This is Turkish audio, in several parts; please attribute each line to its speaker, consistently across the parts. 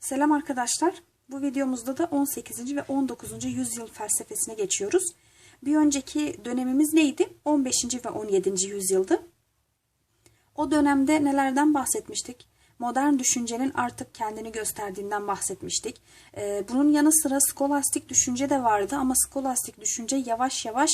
Speaker 1: Selam arkadaşlar. Bu videomuzda da 18. ve 19. yüzyıl felsefesine geçiyoruz. Bir önceki dönemimiz neydi? 15. ve 17. yüzyıldı. O dönemde nelerden bahsetmiştik? Modern düşüncenin artık kendini gösterdiğinden bahsetmiştik. Ee, bunun yanı sıra skolastik düşünce de vardı ama skolastik düşünce yavaş yavaş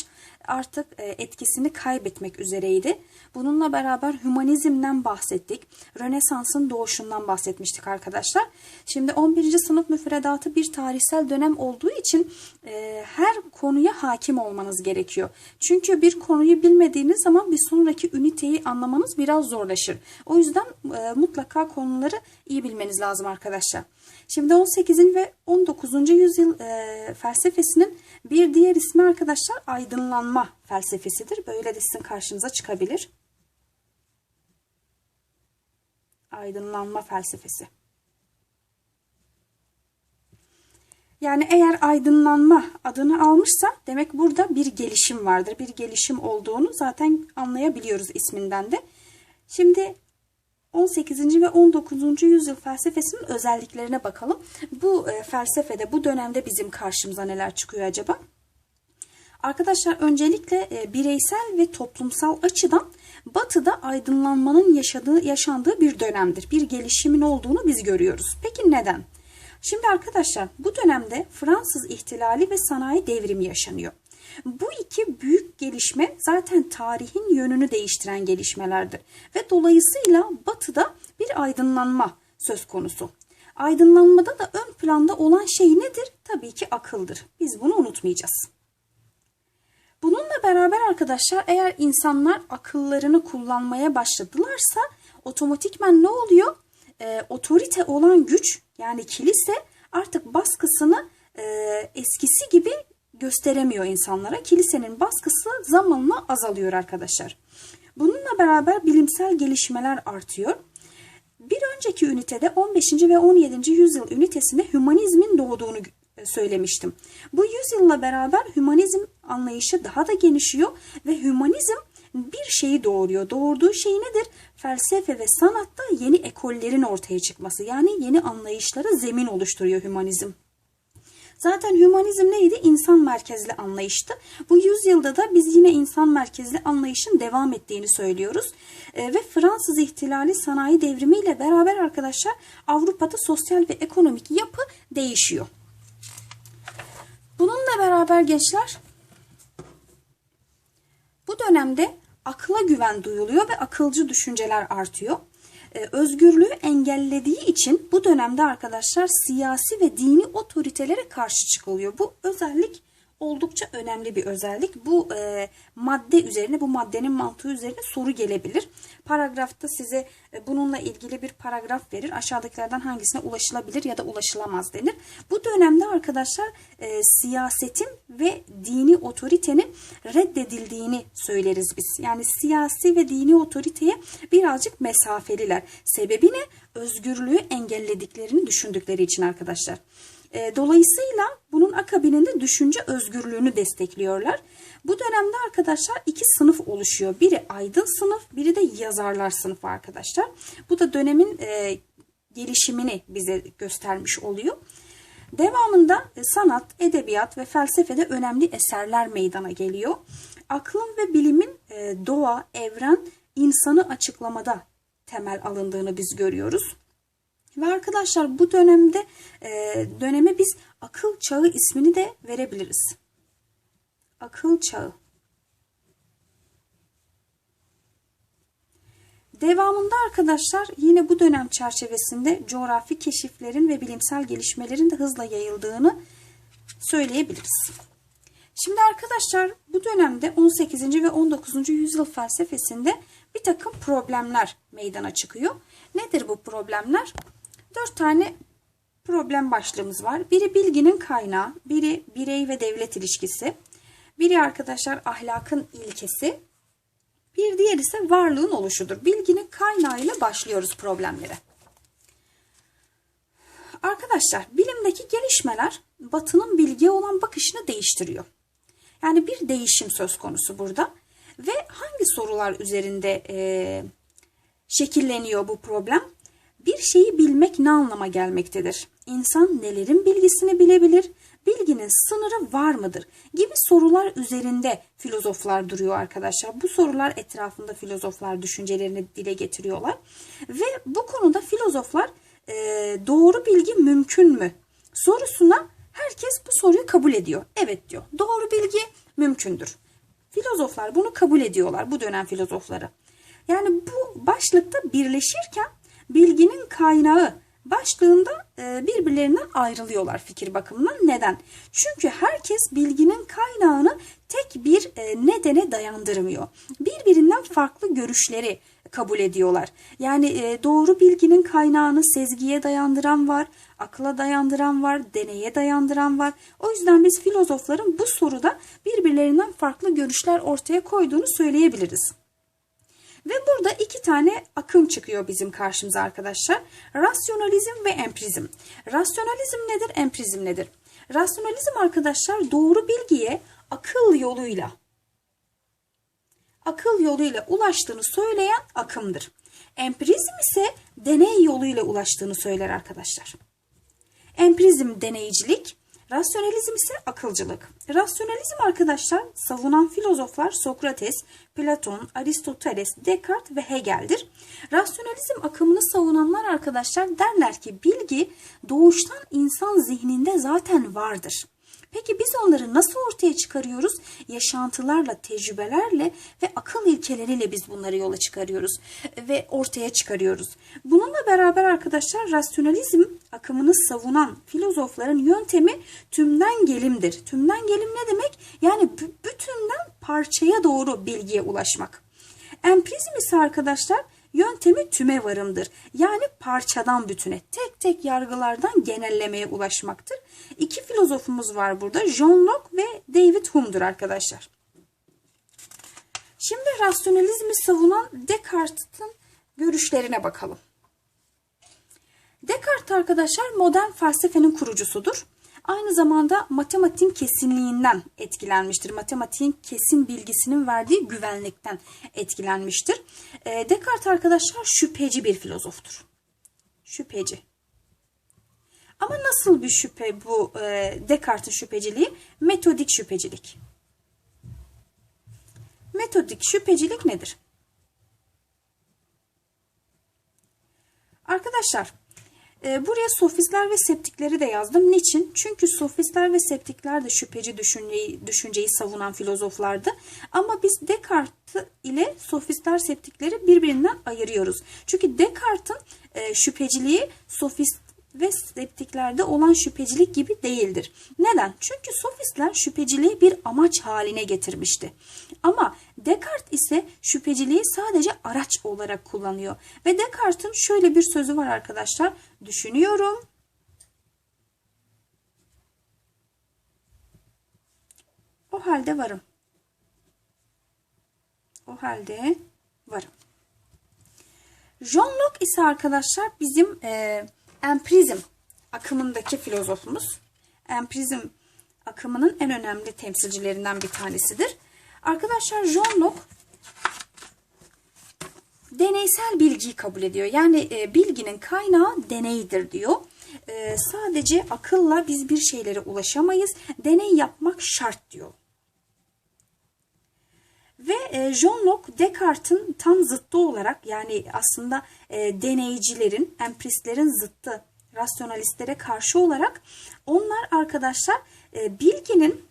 Speaker 1: artık e, etkisini kaybetmek üzereydi. Bununla beraber hümanizmden bahsettik. Rönesans'ın doğuşundan bahsetmiştik arkadaşlar. Şimdi 11. sınıf müfredatı bir tarihsel dönem olduğu için e, her konuya hakim olmanız gerekiyor. Çünkü bir konuyu bilmediğiniz zaman bir sonraki üniteyi anlamanız biraz zorlaşır. O yüzden e, mutlaka konuları iyi bilmeniz lazım arkadaşlar. Şimdi 18. ve 19. yüzyıl e, felsefesinin bir diğer ismi arkadaşlar aydınlanma felsefesidir. Böyle de sizin karşınıza çıkabilir. Aydınlanma felsefesi. Yani eğer aydınlanma adını almışsa demek burada bir gelişim vardır. Bir gelişim olduğunu zaten anlayabiliyoruz isminden de. Şimdi 18. ve 19. yüzyıl felsefesinin özelliklerine bakalım. Bu e, felsefede, bu dönemde bizim karşımıza neler çıkıyor acaba? Arkadaşlar öncelikle e, bireysel ve toplumsal açıdan Batı'da aydınlanmanın yaşadığı yaşandığı bir dönemdir. Bir gelişimin olduğunu biz görüyoruz. Peki neden? Şimdi arkadaşlar bu dönemde Fransız ihtilali ve sanayi devrimi yaşanıyor. Bu iki büyük gelişme zaten tarihin yönünü değiştiren gelişmelerdir ve dolayısıyla Batı'da bir aydınlanma söz konusu. Aydınlanmada da ön planda olan şey nedir? Tabii ki akıldır. Biz bunu unutmayacağız. Bununla beraber arkadaşlar eğer insanlar akıllarını kullanmaya başladılarsa otomatikman ne oluyor? E, otorite olan güç yani kilise artık baskısını e, eskisi gibi gösteremiyor insanlara. Kilisenin baskısı zamanla azalıyor arkadaşlar. Bununla beraber bilimsel gelişmeler artıyor. Bir önceki ünitede 15. ve 17. yüzyıl ünitesinde hümanizmin doğduğunu söylemiştim. Bu yüzyılla beraber hümanizm anlayışı daha da genişiyor ve hümanizm bir şeyi doğuruyor. Doğurduğu şey nedir? Felsefe ve sanatta yeni ekollerin ortaya çıkması. Yani yeni anlayışlara zemin oluşturuyor hümanizm. Zaten hümanizm neydi? İnsan merkezli anlayıştı. Bu yüzyılda da biz yine insan merkezli anlayışın devam ettiğini söylüyoruz. E, ve Fransız ihtilali sanayi devrimiyle beraber arkadaşlar Avrupa'da sosyal ve ekonomik yapı değişiyor. Bununla beraber gençler bu dönemde akla güven duyuluyor ve akılcı düşünceler artıyor. Ee, özgürlüğü engellediği için bu dönemde arkadaşlar siyasi ve dini otoritelere karşı çıkılıyor. Bu özellik oldukça önemli bir özellik. Bu e, madde üzerine, bu maddenin mantığı üzerine soru gelebilir. Paragrafta size e, bununla ilgili bir paragraf verir. Aşağıdakilerden hangisine ulaşılabilir ya da ulaşılamaz denir. Bu dönemde arkadaşlar e, siyasetin ve dini otoritenin reddedildiğini söyleriz biz. Yani siyasi ve dini otoriteye birazcık mesafeliler. Sebebi ne? Özgürlüğü engellediklerini düşündükleri için arkadaşlar. E, dolayısıyla bunun akabininde düşünce özgürlüğünü destekliyorlar. Bu dönemde arkadaşlar iki sınıf oluşuyor. Biri aydın sınıf, biri de yazarlar sınıfı arkadaşlar. Bu da dönemin e, gelişimini bize göstermiş oluyor. Devamında e, sanat, edebiyat ve felsefede önemli eserler meydana geliyor. Aklın ve bilimin doğa, evren, insanı açıklamada temel alındığını biz görüyoruz. Ve arkadaşlar bu dönemde e, döneme biz akıl çağı ismini de verebiliriz. Akıl çağı. Devamında arkadaşlar yine bu dönem çerçevesinde coğrafi keşiflerin ve bilimsel gelişmelerin de hızla yayıldığını söyleyebiliriz. Şimdi arkadaşlar bu dönemde 18. ve 19. yüzyıl felsefesinde bir takım problemler meydana çıkıyor. Nedir bu problemler? Dört tane problem başlığımız var. Biri bilginin kaynağı, biri birey ve devlet ilişkisi, biri arkadaşlar ahlakın ilkesi, bir diğer ise varlığın oluşudur. Bilginin kaynağıyla başlıyoruz problemlere. Arkadaşlar bilimdeki gelişmeler batının bilgiye olan bakışını değiştiriyor. Yani bir değişim söz konusu burada. Ve hangi sorular üzerinde e, şekilleniyor bu problem? Bir şeyi bilmek ne anlama gelmektedir? İnsan nelerin bilgisini bilebilir? Bilginin sınırı var mıdır? Gibi sorular üzerinde filozoflar duruyor arkadaşlar. Bu sorular etrafında filozoflar düşüncelerini dile getiriyorlar. Ve bu konuda filozoflar e, doğru bilgi mümkün mü sorusuna herkes bu soruyu kabul ediyor. Evet diyor. Doğru bilgi mümkündür. Filozoflar bunu kabul ediyorlar bu dönem filozofları. Yani bu başlıkta birleşirken bilginin kaynağı başlığında e, birbirlerinden ayrılıyorlar fikir bakımından. Neden? Çünkü herkes bilginin kaynağını tek bir e, nedene dayandırmıyor. Birbirinden farklı görüşleri kabul ediyorlar. Yani e, doğru bilginin kaynağını sezgiye dayandıran var, akla dayandıran var, deneye dayandıran var. O yüzden biz filozofların bu soruda birbirlerinden farklı görüşler ortaya koyduğunu söyleyebiliriz. Tane akım çıkıyor bizim karşımıza arkadaşlar. Rasyonalizm ve empirizm. Rasyonalizm nedir, empirizm nedir? Rasyonalizm arkadaşlar doğru bilgiye akıl yoluyla akıl yoluyla ulaştığını söyleyen akımdır. Empirizm ise deney yoluyla ulaştığını söyler arkadaşlar. Empirizm deneycilik, rasyonalizm ise akılcılık. Rasyonalizm arkadaşlar savunan filozoflar Sokrates, Platon, Aristoteles, Descartes ve Hegel'dir. Rasyonalizm akımını savunanlar arkadaşlar derler ki bilgi doğuştan insan zihninde zaten vardır. Peki biz onları nasıl ortaya çıkarıyoruz? Yaşantılarla, tecrübelerle ve akıl ilkeleriyle biz bunları yola çıkarıyoruz ve ortaya çıkarıyoruz. Bununla beraber arkadaşlar rasyonalizm akımını savunan filozofların yöntemi tümden gelimdir. Tümden gelim ne demek? Yani bütünden parçaya doğru bilgiye ulaşmak. Empirizm ise arkadaşlar Yöntemi tüme varımdır. Yani parçadan bütüne, tek tek yargılardan genellemeye ulaşmaktır. İki filozofumuz var burada. John Locke ve David Hume'dur arkadaşlar. Şimdi rasyonalizmi savunan Descartes'in görüşlerine bakalım. Descartes arkadaşlar modern felsefenin kurucusudur aynı zamanda matematiğin kesinliğinden etkilenmiştir. Matematiğin kesin bilgisinin verdiği güvenlikten etkilenmiştir. E, Descartes arkadaşlar şüpheci bir filozoftur. Şüpheci. Ama nasıl bir şüphe bu e, Descartes'in şüpheciliği? Metodik şüphecilik. Metodik şüphecilik nedir? Arkadaşlar buraya sofistler ve septikleri de yazdım. Niçin? Çünkü sofistler ve septikler de şüpheci düşünceyi, düşünceyi savunan filozoflardı. Ama biz Descartes ile sofistler septikleri birbirinden ayırıyoruz. Çünkü Descartes'in e, şüpheciliği sofist ve septiklerde olan şüphecilik gibi değildir. Neden? Çünkü sofistler şüpheciliği bir amaç haline getirmişti. Ama Descartes ise şüpheciliği sadece araç olarak kullanıyor. Ve Descartes'in şöyle bir sözü var arkadaşlar. Düşünüyorum. O halde varım. O halde varım. John Locke ise arkadaşlar bizim e, empirizm akımındaki filozofumuz. Empirizm akımının en önemli temsilcilerinden bir tanesidir. Arkadaşlar John Locke deneysel bilgiyi kabul ediyor. Yani e, bilginin kaynağı deneydir diyor. E, sadece akılla biz bir şeylere ulaşamayız. Deney yapmak şart diyor. Ve e, John Locke Descartes'in tam zıttı olarak yani aslında e, deneycilerin, empiristlerin zıttı rasyonalistlere karşı olarak onlar arkadaşlar e, bilginin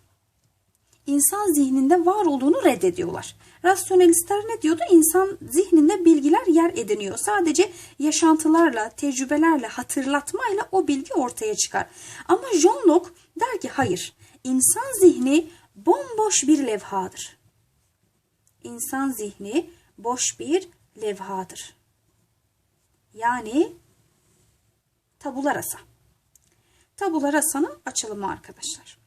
Speaker 1: insan zihninde var olduğunu reddediyorlar. Rasyonalistler ne diyordu? İnsan zihninde bilgiler yer ediniyor. Sadece yaşantılarla, tecrübelerle, hatırlatmayla o bilgi ortaya çıkar. Ama John Locke der ki hayır. İnsan zihni bomboş bir levhadır. İnsan zihni boş bir levhadır. Yani tabula rasa. Tabula rasanın açılımı arkadaşlar.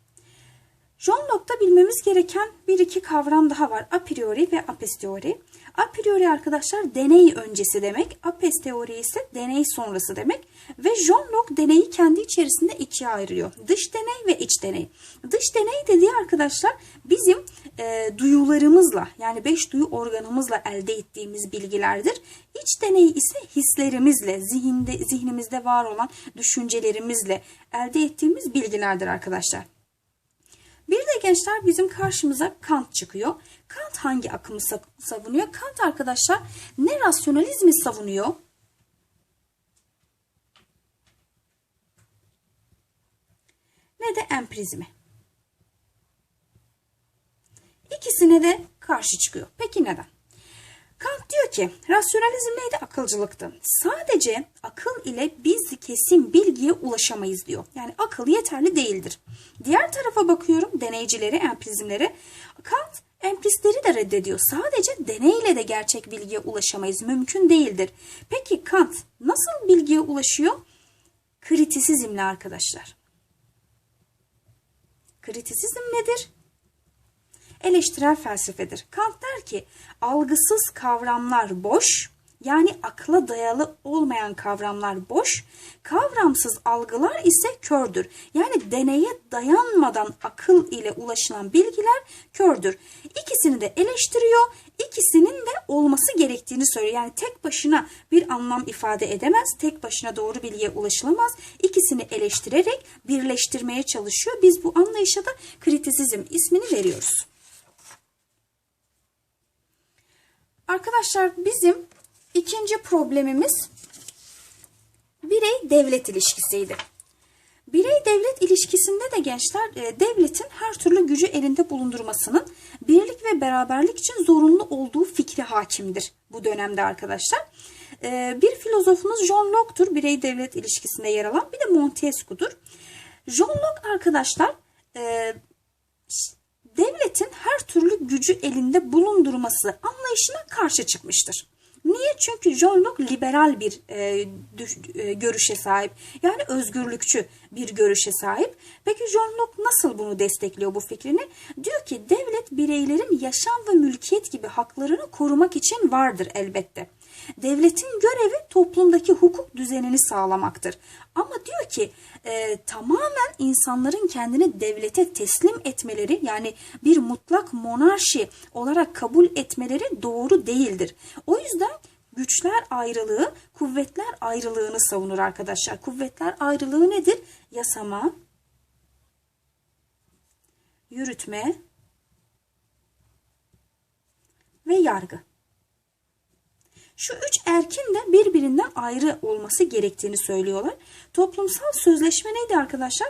Speaker 1: John Locke'da bilmemiz gereken bir iki kavram daha var. A priori ve a posteriori. A priori arkadaşlar deney öncesi demek. A posteriori ise deney sonrası demek. Ve John Locke deneyi kendi içerisinde ikiye ayırıyor. Dış deney ve iç deney. Dış deney dediği arkadaşlar bizim e, duyularımızla yani beş duyu organımızla elde ettiğimiz bilgilerdir. İç deney ise hislerimizle, zihinde, zihnimizde var olan düşüncelerimizle elde ettiğimiz bilgilerdir arkadaşlar. Bir de gençler bizim karşımıza Kant çıkıyor. Kant hangi akımı savunuyor? Kant arkadaşlar ne rasyonalizmi savunuyor? Ne de empirizmi. İkisine de karşı çıkıyor. Peki neden? Kant diyor ki rasyonalizm neydi? Akılcılıktı. Sadece akıl ile biz kesin bilgiye ulaşamayız diyor. Yani akıl yeterli değildir. Diğer tarafa bakıyorum deneycileri, empirizmleri. Kant empiristleri de reddediyor. Sadece deneyle de gerçek bilgiye ulaşamayız. Mümkün değildir. Peki Kant nasıl bilgiye ulaşıyor? Kritisizmle arkadaşlar. Kritisizm nedir? eleştirel felsefedir. Kant der ki algısız kavramlar boş, yani akla dayalı olmayan kavramlar boş, kavramsız algılar ise kördür. Yani deneye dayanmadan akıl ile ulaşılan bilgiler kördür. İkisini de eleştiriyor, ikisinin de olması gerektiğini söylüyor. Yani tek başına bir anlam ifade edemez, tek başına doğru bilgiye ulaşılamaz. İkisini eleştirerek birleştirmeye çalışıyor. Biz bu anlayışa da kritisizm ismini veriyoruz. Arkadaşlar bizim ikinci problemimiz birey devlet ilişkisiydi. Birey devlet ilişkisinde de gençler e, devletin her türlü gücü elinde bulundurmasının birlik ve beraberlik için zorunlu olduğu fikri hakimdir bu dönemde arkadaşlar. E, bir filozofumuz John Locke'tur birey devlet ilişkisinde yer alan bir de Montesquieu'dur. John Locke arkadaşlar e, devletin her türlü gücü elinde bulundurması anlayışına karşı çıkmıştır. Niye? Çünkü John Locke liberal bir e, düş, e, görüşe sahip. Yani özgürlükçü bir görüşe sahip. Peki John Locke nasıl bunu destekliyor bu fikrini? Diyor ki devlet bireylerin yaşam ve mülkiyet gibi haklarını korumak için vardır elbette. Devletin görevi toplumdaki hukuk düzenini sağlamaktır. Ama diyor ki e, tamamen insanların kendini devlete teslim etmeleri yani bir mutlak monarşi olarak kabul etmeleri doğru değildir. O yüzden güçler ayrılığı, kuvvetler ayrılığını savunur arkadaşlar. Kuvvetler ayrılığı nedir? Yasama, yürütme ve yargı. Şu üç erkin de birbirinden ayrı olması gerektiğini söylüyorlar. Toplumsal sözleşme neydi arkadaşlar?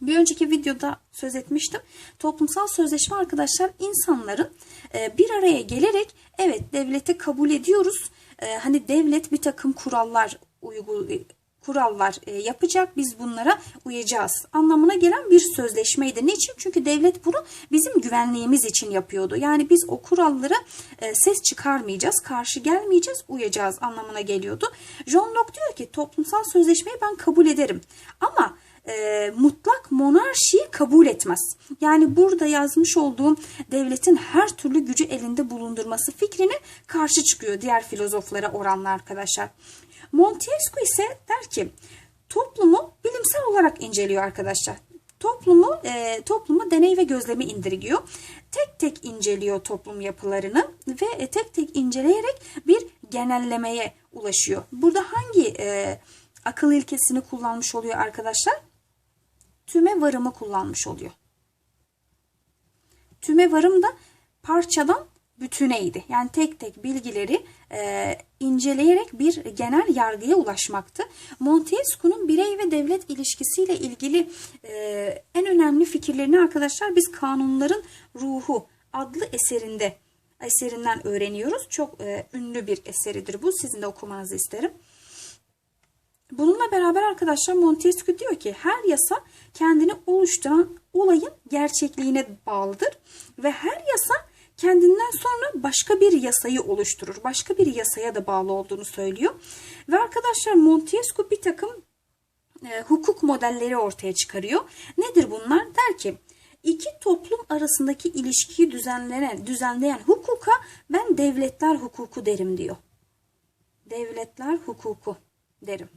Speaker 1: Bir önceki videoda söz etmiştim. Toplumsal sözleşme arkadaşlar insanların e, bir araya gelerek evet devleti kabul ediyoruz. E, hani devlet bir takım kurallar uyguluyor kurallar e, yapacak. Biz bunlara uyacağız. Anlamına gelen bir sözleşmeydi. Niçin? Çünkü devlet bunu bizim güvenliğimiz için yapıyordu. Yani biz o kurallara e, ses çıkarmayacağız, karşı gelmeyeceğiz, uyacağız anlamına geliyordu. John Locke diyor ki toplumsal sözleşmeyi ben kabul ederim. Ama e, mutlak monarşiyi kabul etmez. Yani burada yazmış olduğum devletin her türlü gücü elinde bulundurması fikrine karşı çıkıyor diğer filozoflara oranla arkadaşlar. Montesquieu ise der ki toplumu bilimsel olarak inceliyor arkadaşlar. Toplumu e, toplumu deney ve gözlemi indirgiyor. Tek tek inceliyor toplum yapılarını ve e, tek tek inceleyerek bir genellemeye ulaşıyor. Burada hangi e, akıl ilkesini kullanmış oluyor arkadaşlar? Tüme varımı kullanmış oluyor. Tüme varım da parçadan bütüneydi. Yani tek tek bilgileri e, inceleyerek bir genel yargıya ulaşmaktı. Montesquieu'nun birey ve devlet ilişkisiyle ilgili e, en önemli fikirlerini arkadaşlar biz Kanunların Ruhu adlı eserinde eserinden öğreniyoruz. Çok e, ünlü bir eseridir bu. Sizin de okumanızı isterim. Bununla beraber arkadaşlar Montesquieu diyor ki her yasa kendini oluşturan olayın gerçekliğine bağlıdır ve her yasa kendinden sonra başka bir yasayı oluşturur. Başka bir yasaya da bağlı olduğunu söylüyor. Ve arkadaşlar Montesquieu bir takım e, hukuk modelleri ortaya çıkarıyor. Nedir bunlar? Der ki iki toplum arasındaki ilişkiyi düzenleyen, düzenleyen hukuka ben devletler hukuku derim diyor. Devletler hukuku derim.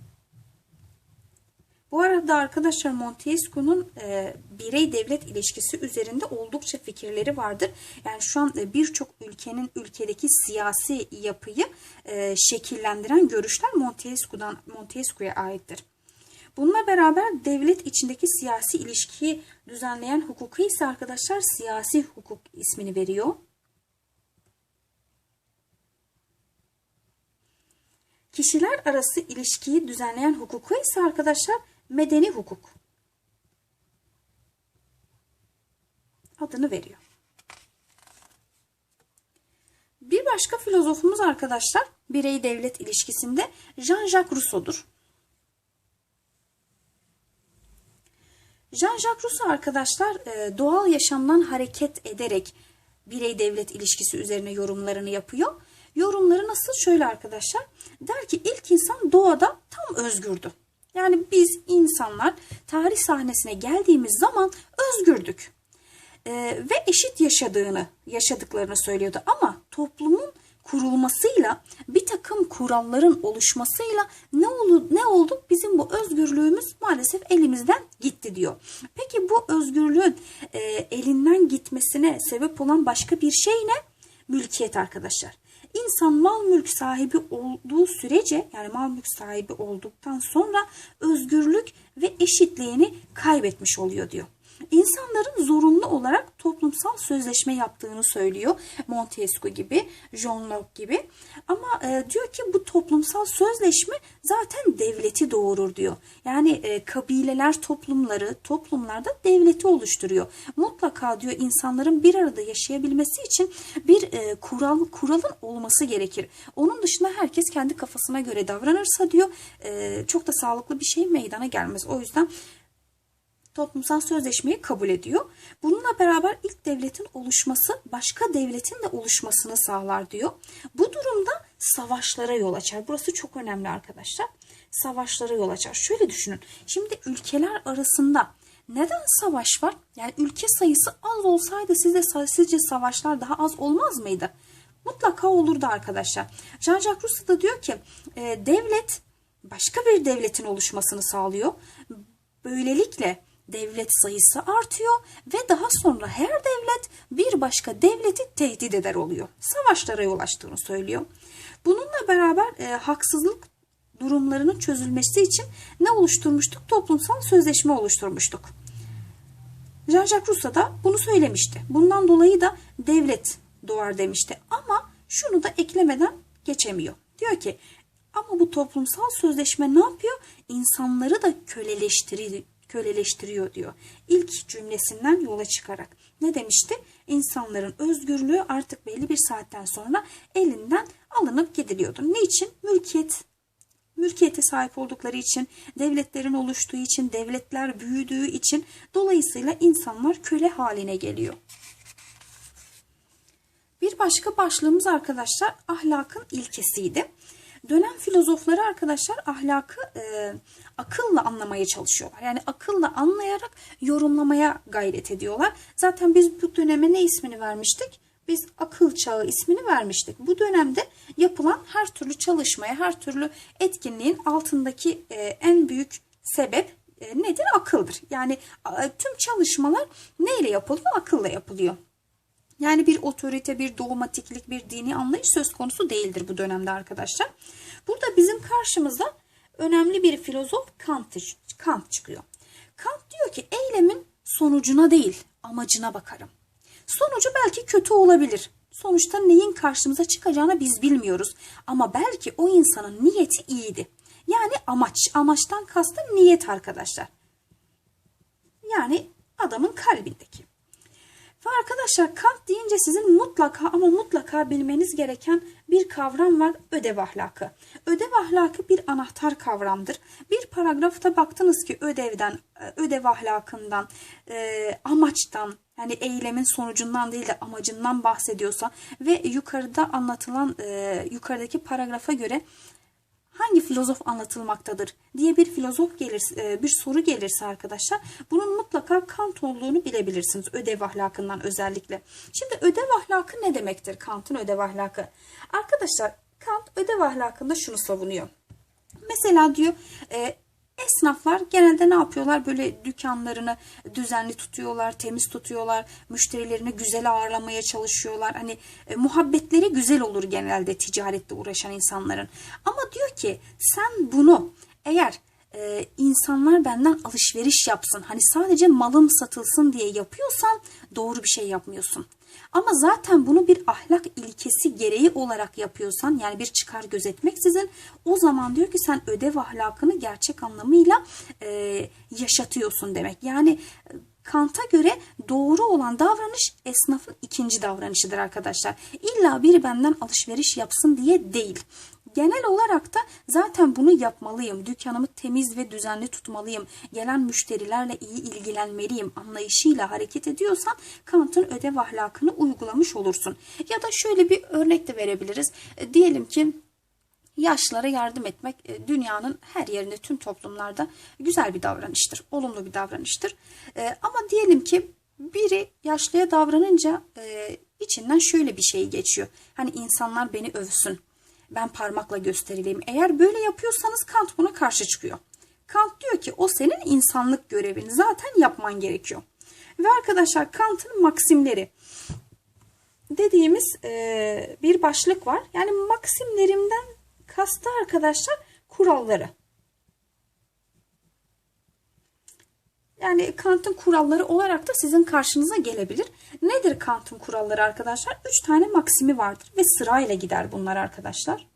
Speaker 1: Bu arada arkadaşlar Montesquieu'nun e, birey devlet ilişkisi üzerinde oldukça fikirleri vardır. Yani şu an e, birçok ülkenin ülkedeki siyasi yapıyı e, şekillendiren görüşler Montesquieu'dan Montesquieu'ya aittir. Bununla beraber devlet içindeki siyasi ilişkiyi düzenleyen hukuka ise arkadaşlar siyasi hukuk ismini veriyor. Kişiler arası ilişkiyi düzenleyen hukuka ise arkadaşlar medeni hukuk adını veriyor. Bir başka filozofumuz arkadaşlar birey devlet ilişkisinde Jean-Jacques Rousseau'dur. Jean-Jacques Rousseau arkadaşlar e, doğal yaşamdan hareket ederek birey devlet ilişkisi üzerine yorumlarını yapıyor. Yorumları nasıl? Şöyle arkadaşlar. Der ki ilk insan doğada tam özgürdü. Yani biz insanlar tarih sahnesine geldiğimiz zaman özgürdük. Ee, ve eşit yaşadığını, yaşadıklarını söylüyordu. Ama toplumun kurulmasıyla bir takım kuralların oluşmasıyla ne oldu ne oldu bizim bu özgürlüğümüz maalesef elimizden gitti diyor. Peki bu özgürlüğün e, elinden gitmesine sebep olan başka bir şey ne? Mülkiyet arkadaşlar. İnsan mal mülk sahibi olduğu sürece yani mal mülk sahibi olduktan sonra özgürlük ve eşitliğini kaybetmiş oluyor diyor. İnsanların zorunlu olarak toplumsal sözleşme yaptığını söylüyor. Montesquieu gibi, John Locke gibi. Ama e, diyor ki bu toplumsal sözleşme zaten devleti doğurur diyor. Yani e, kabileler toplumları, toplumlarda devleti oluşturuyor. Mutlaka diyor insanların bir arada yaşayabilmesi için bir e, kural kuralın olması gerekir. Onun dışında herkes kendi kafasına göre davranırsa diyor e, çok da sağlıklı bir şey meydana gelmez. O yüzden toplumsal sözleşmeyi kabul ediyor. Bununla beraber ilk devletin oluşması başka devletin de oluşmasını sağlar diyor. Bu durumda savaşlara yol açar. Burası çok önemli arkadaşlar. Savaşlara yol açar. Şöyle düşünün. Şimdi ülkeler arasında neden savaş var? Yani ülke sayısı az olsaydı sizde sizce savaşlar daha az olmaz mıydı? Mutlaka olurdu arkadaşlar. Jean-Jacques Rousseau da diyor ki e, devlet başka bir devletin oluşmasını sağlıyor. Böylelikle devlet sayısı artıyor ve daha sonra her devlet bir başka devleti tehdit eder oluyor. Savaşlara yol açtığını söylüyor. Bununla beraber e, haksızlık durumlarının çözülmesi için ne oluşturmuştuk? Toplumsal sözleşme oluşturmuştuk. Jean-Jacques Rousseau da bunu söylemişti. Bundan dolayı da devlet doğar demişti. Ama şunu da eklemeden geçemiyor. Diyor ki ama bu toplumsal sözleşme ne yapıyor? İnsanları da köleleştiriyor köleleştiriyor diyor. İlk cümlesinden yola çıkarak. Ne demişti? İnsanların özgürlüğü artık belli bir saatten sonra elinden alınıp gidiliyordu. Niçin? Mülkiyet mülkiyete sahip oldukları için, devletlerin oluştuğu için, devletler büyüdüğü için dolayısıyla insanlar köle haline geliyor. Bir başka başlığımız arkadaşlar ahlakın ilkesiydi. Dönem filozofları arkadaşlar ahlakı e, akılla anlamaya çalışıyorlar. Yani akılla anlayarak yorumlamaya gayret ediyorlar. Zaten biz bu döneme ne ismini vermiştik? Biz akıl çağı ismini vermiştik. Bu dönemde yapılan her türlü çalışmaya, her türlü etkinliğin altındaki e, en büyük sebep e, nedir? Akıldır. Yani e, tüm çalışmalar neyle yapılıyor? Akılla yapılıyor. Yani bir otorite, bir dogmatiklik, bir dini anlayış söz konusu değildir bu dönemde arkadaşlar. Burada bizim karşımıza önemli bir filozof Kant, Kant çıkıyor. Kant diyor ki eylemin sonucuna değil amacına bakarım. Sonucu belki kötü olabilir. Sonuçta neyin karşımıza çıkacağını biz bilmiyoruz. Ama belki o insanın niyeti iyiydi. Yani amaç. Amaçtan kastım niyet arkadaşlar. Yani adamın kalbindeki. Ve arkadaşlar Kant deyince sizin mutlaka ama mutlaka bilmeniz gereken bir kavram var ödev ahlakı. Ödev ahlakı bir anahtar kavramdır. Bir paragrafta baktınız ki ödevden, ödev ahlakından, e, amaçtan yani eylemin sonucundan değil de amacından bahsediyorsa ve yukarıda anlatılan e, yukarıdaki paragrafa göre hangi filozof anlatılmaktadır diye bir filozof gelir, e, bir soru gelirse arkadaşlar bunun mutlaka Kant olduğunu bilebilirsiniz. Ödev ahlakından özellikle. Şimdi ödev ahlakı ne demektir? Kant'ın ödev ahlakı. Arkadaşlar Kant ödev ahlakında şunu savunuyor. Mesela diyor e, Esnaflar genelde ne yapıyorlar? Böyle dükkanlarını düzenli tutuyorlar, temiz tutuyorlar, müşterilerini güzel ağırlamaya çalışıyorlar. Hani e, muhabbetleri güzel olur genelde ticarette uğraşan insanların. Ama diyor ki sen bunu eğer e, insanlar benden alışveriş yapsın, hani sadece malım satılsın diye yapıyorsan doğru bir şey yapmıyorsun. Ama zaten bunu bir ahlak ilkesi gereği olarak yapıyorsan yani bir çıkar gözetmeksizin o zaman diyor ki sen ödev ahlakını gerçek anlamıyla e, yaşatıyorsun demek. Yani e, Kant'a göre doğru olan davranış esnafın ikinci davranışıdır arkadaşlar. İlla biri benden alışveriş yapsın diye değil. Genel olarak da zaten bunu yapmalıyım. Dükkanımı temiz ve düzenli tutmalıyım. Gelen müşterilerle iyi ilgilenmeliyim anlayışıyla hareket ediyorsan Kant'ın ödev ahlakını uygulamış olursun. Ya da şöyle bir örnek de verebiliriz. E, diyelim ki yaşlılara yardım etmek e, dünyanın her yerinde tüm toplumlarda güzel bir davranıştır. Olumlu bir davranıştır. E, ama diyelim ki biri yaşlıya davranınca içinden şöyle bir şey geçiyor. Hani insanlar beni övsün ben parmakla gösterileyim. Eğer böyle yapıyorsanız Kant buna karşı çıkıyor. Kant diyor ki o senin insanlık görevini zaten yapman gerekiyor. Ve arkadaşlar Kant'ın maksimleri dediğimiz e, bir başlık var. Yani maksimlerimden kastı arkadaşlar kuralları. Yani Kant'ın kuralları olarak da sizin karşınıza gelebilir. Nedir Kant'ın kuralları arkadaşlar? Üç tane maksimi vardır ve sırayla gider bunlar arkadaşlar.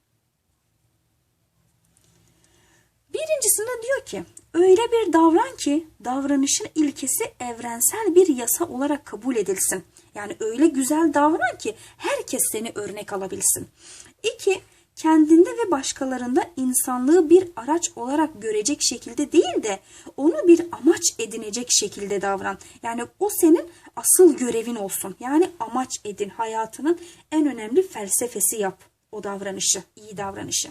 Speaker 1: Birincisinde diyor ki öyle bir davran ki davranışın ilkesi evrensel bir yasa olarak kabul edilsin. Yani öyle güzel davran ki herkes seni örnek alabilsin. İki, kendinde ve başkalarında insanlığı bir araç olarak görecek şekilde değil de onu bir amaç edinecek şekilde davran. Yani o senin asıl görevin olsun. Yani amaç edin hayatının en önemli felsefesi yap o davranışı, iyi davranışı.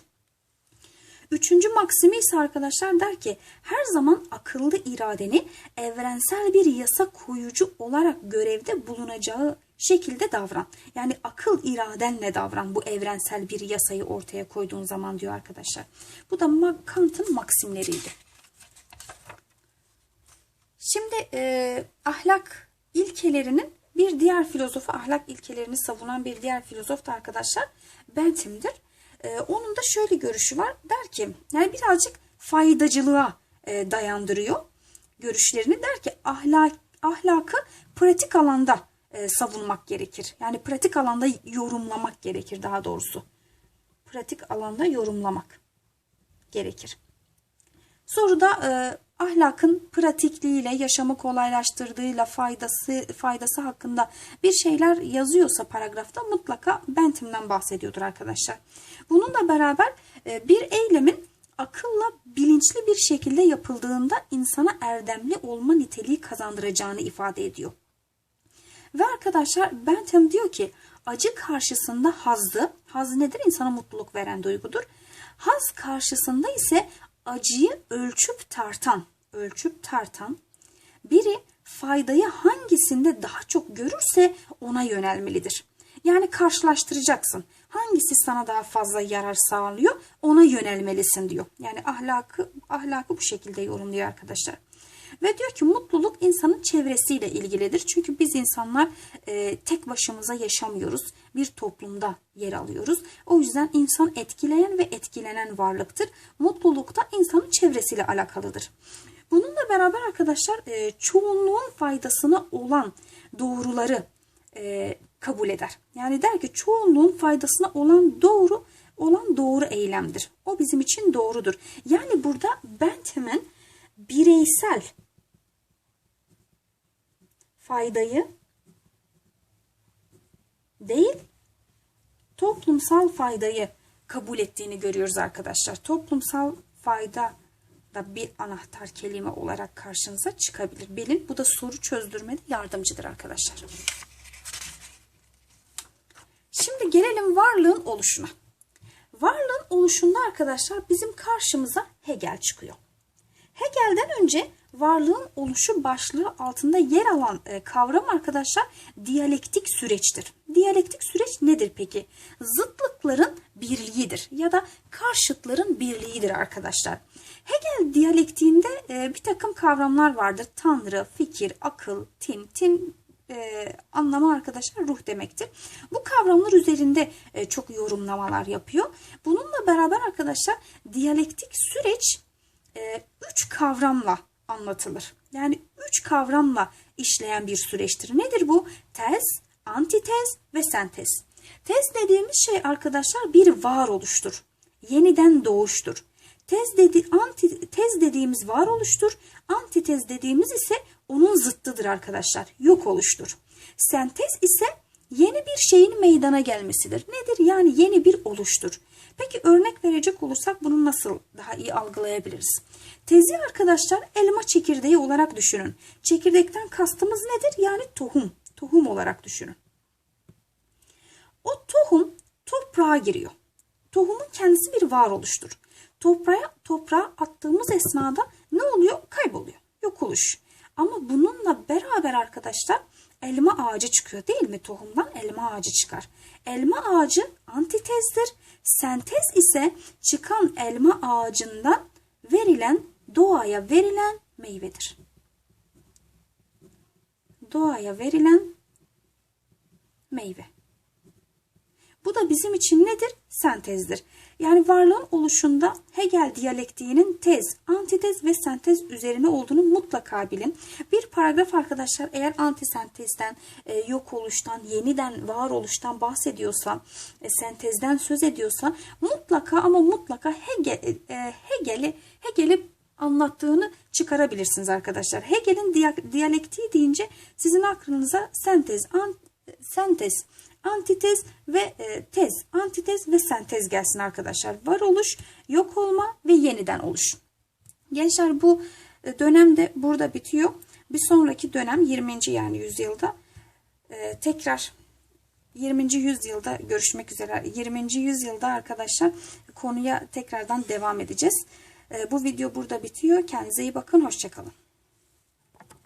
Speaker 1: Üçüncü maksimi ise arkadaşlar der ki her zaman akıllı iradeni evrensel bir yasa koyucu olarak görevde bulunacağı şekilde davran. Yani akıl iradenle davran bu evrensel bir yasayı ortaya koyduğun zaman diyor arkadaşlar. Bu da Kant'ın maksimleriydi. Şimdi e, ahlak ilkelerinin bir diğer filozofu ahlak ilkelerini savunan bir diğer filozof da arkadaşlar Bentham'dir. E, onun da şöyle görüşü var. Der ki yani birazcık faydacılığa e, dayandırıyor görüşlerini. Der ki ahlak ahlakı pratik alanda e, savunmak gerekir. Yani pratik alanda yorumlamak gerekir daha doğrusu. Pratik alanda yorumlamak gerekir. Soruda e, ahlakın pratikliğiyle, yaşamı kolaylaştırdığıyla, faydası faydası hakkında bir şeyler yazıyorsa paragrafta mutlaka Bentham'den bahsediyordur arkadaşlar. Bununla beraber e, bir eylemin akılla bilinçli bir şekilde yapıldığında insana erdemli olma niteliği kazandıracağını ifade ediyor. Ve arkadaşlar Bentham diyor ki acı karşısında hazzı, haz nedir? İnsana mutluluk veren duygudur. Haz karşısında ise acıyı ölçüp tartan, ölçüp tartan biri faydayı hangisinde daha çok görürse ona yönelmelidir. Yani karşılaştıracaksın. Hangisi sana daha fazla yarar sağlıyor ona yönelmelisin diyor. Yani ahlakı ahlakı bu şekilde yorumluyor arkadaşlar. Ve diyor ki mutluluk insanın çevresiyle ilgilidir. Çünkü biz insanlar e, tek başımıza yaşamıyoruz. Bir toplumda yer alıyoruz. O yüzden insan etkileyen ve etkilenen varlıktır. Mutluluk da insanın çevresiyle alakalıdır. Bununla beraber arkadaşlar e, çoğunluğun faydasına olan doğruları e, kabul eder. Yani der ki çoğunluğun faydasına olan doğru olan doğru eylemdir. O bizim için doğrudur. Yani burada Bentham'ın bireysel faydayı değil toplumsal faydayı kabul ettiğini görüyoruz arkadaşlar. Toplumsal fayda da bir anahtar kelime olarak karşınıza çıkabilir. Bilin bu da soru çözdürmede yardımcıdır arkadaşlar. Şimdi gelelim varlığın oluşuna. Varlığın oluşunda arkadaşlar bizim karşımıza Hegel çıkıyor. Hegel'den önce varlığın oluşu başlığı altında yer alan e, kavram arkadaşlar diyalektik süreçtir. Diyalektik süreç nedir peki? Zıtlıkların birliğidir ya da karşıtların birliğidir arkadaşlar. Hegel diyalektiğinde e, bir takım kavramlar vardır. Tanrı, fikir, akıl, tin, tin e, anlamı arkadaşlar ruh demektir. Bu kavramlar üzerinde e, çok yorumlamalar yapıyor. Bununla beraber arkadaşlar diyalektik süreç e, üç kavramla anlatılır. Yani üç kavramla işleyen bir süreçtir. Nedir bu? Tez, antitez ve sentez. Tez dediğimiz şey arkadaşlar bir varoluştur. Yeniden doğuştur. Tez dedi anti tez dediğimiz varoluştur. Antitez dediğimiz ise onun zıttıdır arkadaşlar. Yok oluştur. Sentez ise yeni bir şeyin meydana gelmesidir. Nedir? Yani yeni bir oluştur. Peki örnek verecek olursak bunu nasıl daha iyi algılayabiliriz? Tezi arkadaşlar elma çekirdeği olarak düşünün. Çekirdekten kastımız nedir? Yani tohum. Tohum olarak düşünün. O tohum toprağa giriyor. Tohumun kendisi bir varoluştur. Toprağa, toprağa attığımız esnada ne oluyor? Kayboluyor. Yok oluş. Ama bununla beraber arkadaşlar elma ağacı çıkıyor değil mi? Tohumdan elma ağacı çıkar. Elma ağacı antitezdir. Sentez ise çıkan elma ağacından verilen doğaya verilen meyvedir. Doğaya verilen meyve. Bu da bizim için nedir? Sentezdir. Yani varlığın oluşunda Hegel diyalektiğinin tez, antitez ve sentez üzerine olduğunu mutlaka bilin. Bir paragraf arkadaşlar eğer antisentezden, e, yok oluştan, yeniden var oluştan bahsediyorsa, e, sentezden söz ediyorsa mutlaka ama mutlaka Hegel, e, Hegel'i Hegel'i anlattığını çıkarabilirsiniz arkadaşlar. Hegel'in diyalektiği deyince sizin aklınıza sentez, an, sentez, antitez ve e, tez, antitez ve sentez gelsin arkadaşlar. Varoluş, yok olma ve yeniden oluş. Gençler bu e, dönem de burada bitiyor. Bir sonraki dönem 20. yani yüzyılda e, tekrar 20. yüzyılda görüşmek üzere. 20. yüzyılda arkadaşlar konuya tekrardan devam edeceğiz. Bu video burada bitiyor. Kendinize iyi bakın. Hoşçakalın.